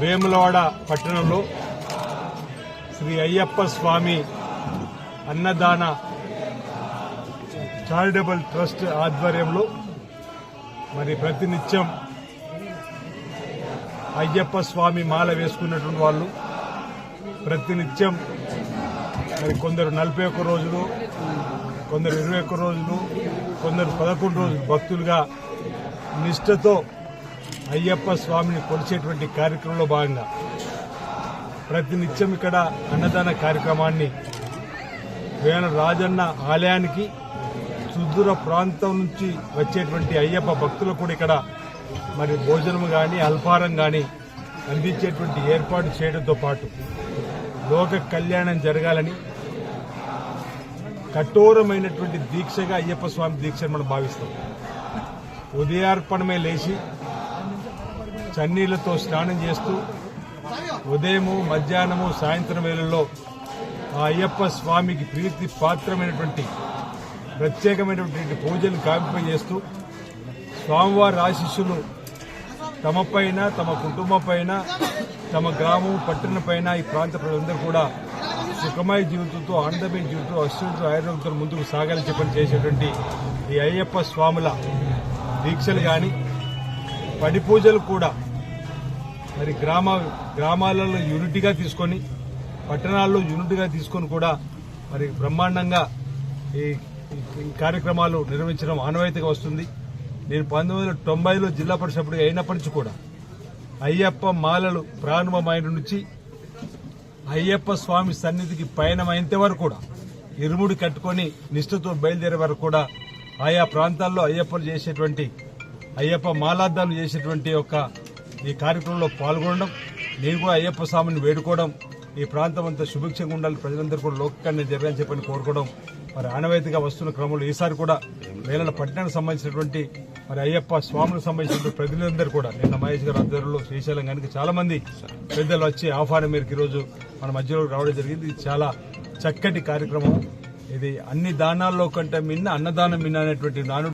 వేములవాడ పట్టణంలో శ్రీ అయ్యప్ప స్వామి అన్నదాన charitable trust ఆధ్వర్యంలో మరి ప్రతినిత్యం అయ్యప్ప స్వామి మాల వేసుకున్నటువంటి వాళ్ళు ప్రతినిత్యం మరి కొందరు నలభై ఒక్క రోజులు కొందరు ఇరవై ఒక్క రోజులు కొందరు పదకొండు రోజులు భక్తులుగా నిష్ఠతో అయ్యప్ప స్వామిని కొలిచేటువంటి కార్యక్రమంలో భాగంగా ప్రతినిత్యం ఇక్కడ అన్నదాన కార్యక్రమాన్ని వేణ రాజన్న ఆలయానికి సుదూర ప్రాంతం నుంచి వచ్చేటువంటి అయ్యప్ప భక్తులు కూడా ఇక్కడ మరి భోజనం కానీ అల్పారం కానీ అందించేటువంటి ఏర్పాటు చేయడంతో పాటు లోక కళ్యాణం జరగాలని కఠోరమైనటువంటి దీక్షగా అయ్యప్ప స్వామి దీక్షను మనం భావిస్తాం. ఉదయార్పణమే లేచి చన్నీళ్ళతో స్నానం చేస్తూ ఉదయము మధ్యాహ్నము సాయంత్రం వేళల్లో ఆ అయ్యప్ప స్వామికి ప్రీతి పాత్రమైనటువంటి ప్రత్యేకమైనటువంటి పూజలు కావింప చేస్తూ స్వామివారి ఆశీస్సులు తమపైన తమ కుటుంబపైన తమ గ్రామం పట్టణపైన ఈ ప్రాంత ప్రజలందరూ కూడా సుఖమయ జీవితంతో ఆనందమైన జీవితం అశ్వంతో ఆయుర్వేదంతో ముందుకు సాగాలని చెప్పని చేసేటువంటి ఈ అయ్యప్ప స్వాముల దీక్షలు కానీ పడి పూజలు కూడా మరి గ్రామ గ్రామాలలో యూనిట్గా తీసుకొని పట్టణాల్లో యూనిట్గా తీసుకొని కూడా మరి బ్రహ్మాండంగా ఈ ఈ కార్యక్రమాలు నిర్వహించడం ఆనవాయితీగా వస్తుంది. నేను పంతొమ్మిది వందల తొంభైలో జిల్లా పరిషత్గా అయినప్పటి నుంచి కూడా అయ్యప్ప మాలలు ప్రారంభమైన నుంచి అయ్యప్ప స్వామి సన్నిధికి పయనమైనంత వరకు కూడా ఇరుముడి కట్టుకొని నిష్ఠతో బయలుదేరే వరకు కూడా ఆయా ప్రాంతాల్లో అయ్యప్పలు చేసేటువంటి అయ్యప్ప మాలార్థాలు చేసేటువంటి యొక్క ఈ కార్యక్రమంలో పాల్గొనడం నేను కూడా అయ్యప్ప స్వామిని వేడుకోవడం ఈ ప్రాంతం అంతా శుభిక్షంగా ఉండాలి ప్రజలందరూ కూడా లోకాన్ని జరగాలని చెప్పని కోరుకోవడం మరి ఆనవాయితీగా వస్తున్న క్రమంలో ఈసారి కూడా వేలల పట్టణానికి సంబంధించినటువంటి మరి అయ్యప్ప స్వాములకు సంబంధించిన ప్రజలందరూ కూడా నిన్న మహేష్ గారి ఆధ్వర్యంలో శ్రీశైలం కనుక చాలా మంది పెద్దలు వచ్చి ఆహ్వానం మేరకు ఈరోజు మన మధ్యలో రావడం జరిగింది. ఇది చాలా చక్కటి కార్యక్రమం. ఇది అన్ని దానాల్లో కంటే మిన్న అన్నదానం మిన్న అనేటువంటి నాను